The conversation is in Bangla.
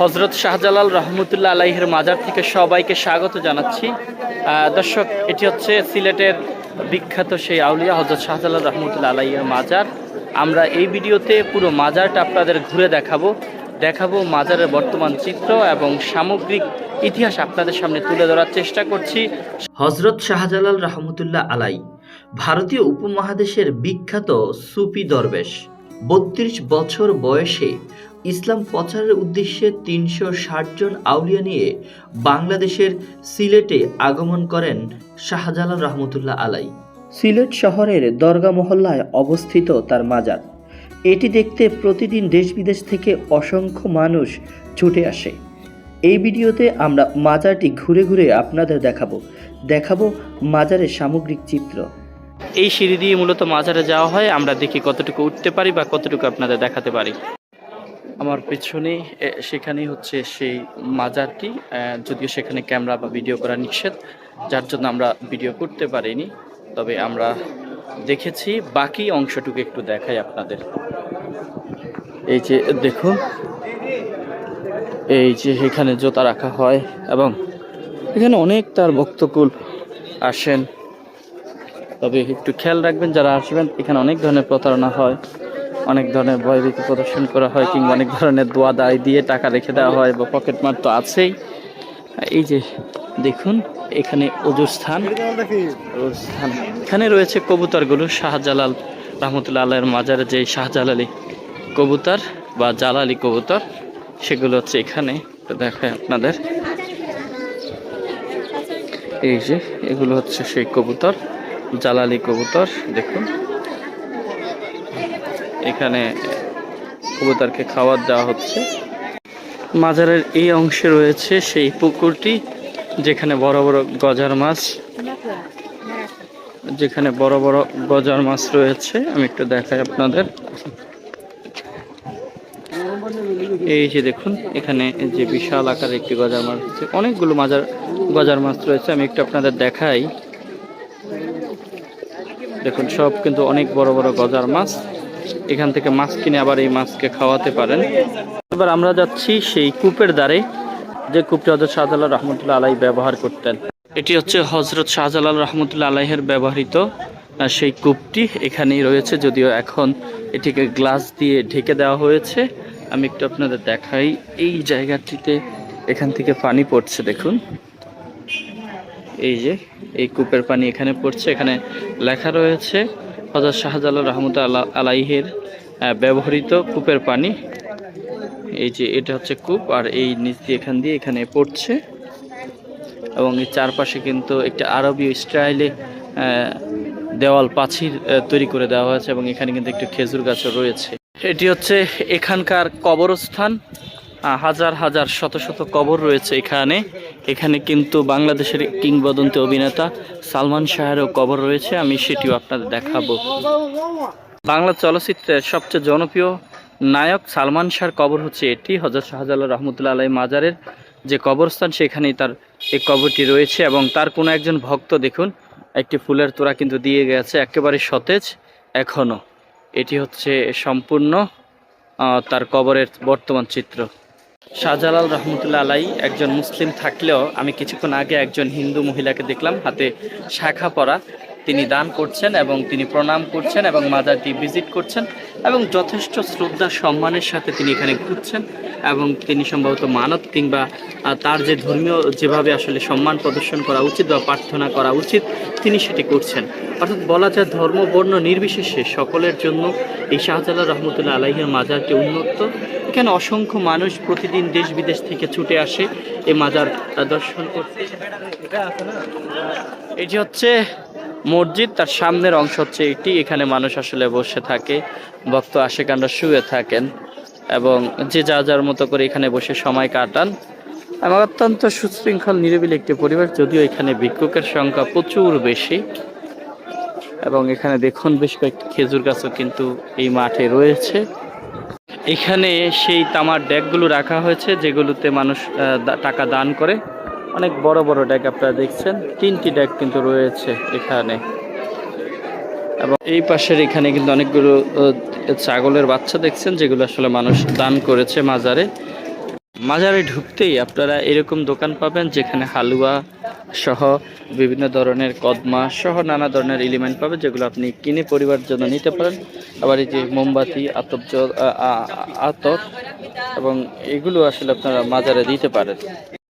হজরত শাহজালাল রহমতুল্লাহ আলাইহের মাজার থেকে সবাইকে স্বাগত জানাচ্ছি। দর্শক, এটি হচ্ছে সিলেটের বিখ্যাত সেই আউলিয়া হজরত শাহজালাল রহমতুল্লাহ আলাইহের মাজার। আমরা এই ভিডিওতে পুরো মাজারটা আপনাদের ঘুরে দেখাবো। দেখাবো মাজারের বর্তমান চিত্র এবং সামগ্রিক ইতিহাস আপনাদের সামনে তুলে ধরার চেষ্টা করছি। হজরত শাহজালাল রহমতুল্লাহ আলাই, ভারতীয় উপমহাদেশের বিখ্যাত সুফি দরবেশ। বত্রিশ বছর বয়সে ইসলাম প্রচারের উদ্দেশ্যে তিনশো ষাট জন আউলিয়া নিয়ে বাংলাদেশের সিলেটে আগমন করেন শাহজালাল রহমতুল্লাহ আলাই। সিলেট শহরের দরগা মহল্লায় অবস্থিত তার মাজার। এটি দেখতে প্রতিদিন দেশ বিদেশ থেকে অসংখ্য মানুষ ছুটে আসে। এই ভিডিওতে আমরা মাজারটি ঘুরে ঘুরে আপনাদের দেখাবো। দেখাবো মাজারের সামগ্রিক চিত্র। এই সিঁড়ি দিয়ে মূলত মাজারে যাওয়া হয় আমরা দেখি কতটুকু উঠতে পারি বা কতটুকু আপনাদের দেখাতে পারি। আমার পেছনে এ, সেখানেই হচ্ছে সেই মাজারটি যদিও সেখানে ক্যামেরা বা ভিডিও করা নিষেধ যার জন্য আমরা ভিডিও করতে পারিনি। তবে আমরা দেখেছি বাকি অংশটুকু একটু দেখাই আপনাদের। এই যে দেখুন এই যে এখানে জোতা রাখা হয় এবং এখানে অনেক তার ভক্তকুল আসেন। তবে একটু খেয়াল রাখবেন যারা আসবেন এখানে অনেক ধরনের প্রতারণা হয়। অনেক ধরনের ভয়ভীতি প্রদর্শন করা হয় কিংবা অনেক ধরনের দোয়া দায় দিয়ে টাকা রেখে দেওয়া হয় বা পকেট মার তো আছেই। এই যে দেখুন, এখানে অজুর স্থান। স্থান। এখানে রয়েছে কবুতরগুলো, শাহজালাল রহমতুল্লাহ আল্লাহের মাজারে যে শাহজালালি কবুতর বা জালালি কবুতর, সেগুলো হচ্ছে এখানে। দেখায় আপনাদের। এই যে, এগুলো হচ্ছে সেই কবুতর, জালালি কবুতর, দেখুন। এখানে কবুতরকে খাবার দেওয়া হচ্ছে। মাজারের এই অংশে রয়েছে সেই পুকুরটি, যেখানে বড় বড় গজার মাছ, যেখানে বড় বড় গজার মাছ রয়েছে। আমি একটু দেখাই আপনাদের। এই যে দেখুন, এখানে যে বিশাল আকারের একটি গজার মাছ রয়েছে। অনেকগুলো মাজার, গজার মাছ রয়েছে। আমি একটু আপনাদের দেখাই। দেখুন, সব কিন্তু অনেক বড় বড় গজার মাছ। এখান থেকে মাছ কিনে আবার এই মাছকে খাওয়াতে পারেন। এবার আমরা যাচ্ছি সেই কূপের দ্বারে, যে কূপটি হজরত শাহজালাল রহমতুল্লাহ আলাই ব্যবহার করতেন। এটি হচ্ছে হজরত শাহজালাল রহমতুল্লাহ আলাইহের ব্যবহৃত সেই কূপটি। এখানেই রয়েছে, যদিও এখন এটিকে গ্লাস দিয়ে ঢেকে দেওয়া হয়েছে। আমি একটু আপনাদের দেখাই, এই জায়গাটিতে এখান থেকে পানি পড়ছে, দেখুন। এই যে, এই কূপের পানি এখানে পড়ছে। এখানে লেখা রয়েছে হজরত শাহজালাল রহমত আলাইহের ব্যবহৃত কূপের পানি। এই যে এটা হচ্ছে কূপ, আর এই নিচ দিয়ে এখান দিয়ে এখানে পড়ছে। এবং এই চারপাশে কিন্তু একটা আরবীয় স্টাইলে দেওয়াল পাঁচির তৈরি করে দেওয়া হয়েছে এবং এখানে কিন্তু একটি খেজুর গাছও রয়েছে। এটি হচ্ছে এখানকার কবরস্থান। হাজার হাজার, শত শত কবর রয়েছে এখানে। এখানে কিন্তু বাংলাদেশের কিংবদন্তি অভিনেতা সালমান শাহেরও কবর রয়েছে, আমি সেটিও আপনাদের দেখাবো। বাংলা চলচ্চিত্রের সবচেয়ে জনপ্রিয় নায়ক সালমান শাহর কবর হচ্ছে এটি। হজরত শাহজালাল রহমতুল্লাহ আলাই মাজারের যে কবরস্থান, সেখানেই তার এই কবরটি রয়েছে এবং তার কোনো একজন ভক্ত, দেখুন, একটি ফুলের তোড়া কিন্তু দিয়ে গেছে, একেবারে সতেজ এখনও এটি হচ্ছে সম্পূর্ণ তার কবরের বর্তমান চিত্র। শাহজালাল রহমতুল্লা আলাই একজন মুসলিম থাকলেও আমি কিছুক্ষণ আগে একজন হিন্দু মহিলাকে দেখলাম, হাতে শাখা পরা। তিনি দান করছেন এবং তিনি প্রণাম করছেন এবং মাজারটি ভিজিট করছেন এবং যথেষ্ট শ্রদ্ধা, সম্মানের সাথে তিনি এখানে ঘুরছেন এবং তিনি সম্ভবত মানত কিংবা তার যে ধর্মীয় যেভাবে আসলে সম্মান প্রদর্শন করা উচিত বা প্রার্থনা করা উচিত, তিনি সেটি করছেন। অর্থাৎ বলা যায় ধর্ম, বর্ণ নির্বিশেষে সকলের জন্য এই শাহজালাল রহমতুল্লাহ আলাইহের মাজারটি উন্নত এখানে অসংখ্য মানুষ প্রতিদিন দেশ বিদেশ থেকে ছুটে আসে এই মাজার দর্শন করতে। এটি হচ্ছে মসজিদ, তার সামনের অংশ হচ্ছে এটি এখানে মানুষ আসলে বসে থাকে, ভক্ত আশেকানরা শুয়ে থাকেন এবং যে যা যার মতো করে এখানে বসে সময় কাটান। এবং অত্যন্ত সুশৃঙ্খল, নিরিবিলি একটি পরিবার যদিও এখানে ভিক্ষুকের সংখ্যা প্রচুর বেশি। এবং এখানে দেখুন বেশ কয়েকটি খেজুর গাছও কিন্তু এই মাঠে রয়েছে। এখানে সেই তামার ডেকগুলো রাখা হয়েছে, যেগুলোতে মানুষ টাকা দান করে। অনেক বড় বড় ডেক আপনারা দেখছেন। তিনটি ডেক কিন্তু রয়েছে এখানে। এবং এই পাশের এখানে কিন্তু অনেকগুলো ছাগলের বাচ্চা দেখছেন, যেগুলো আসলে মানুষ দান করেছে মাজারে। মাজারে ঢুকতেই আপনারা এরকম দোকান পাবেন যেখানে হালুয়া সহ বিভিন্ন ধরনের কদমা সহ নানা ধরনের এলিমেন্ট পাবেন, যেগুলো আপনি কিনে পরিবার জন্য নিতে পারেন। আবার এই যে মোমবাতি, আতপ জ- আ- আ- এবং এগুলো আসলে আপনারা মাজারে দিতে পারেন।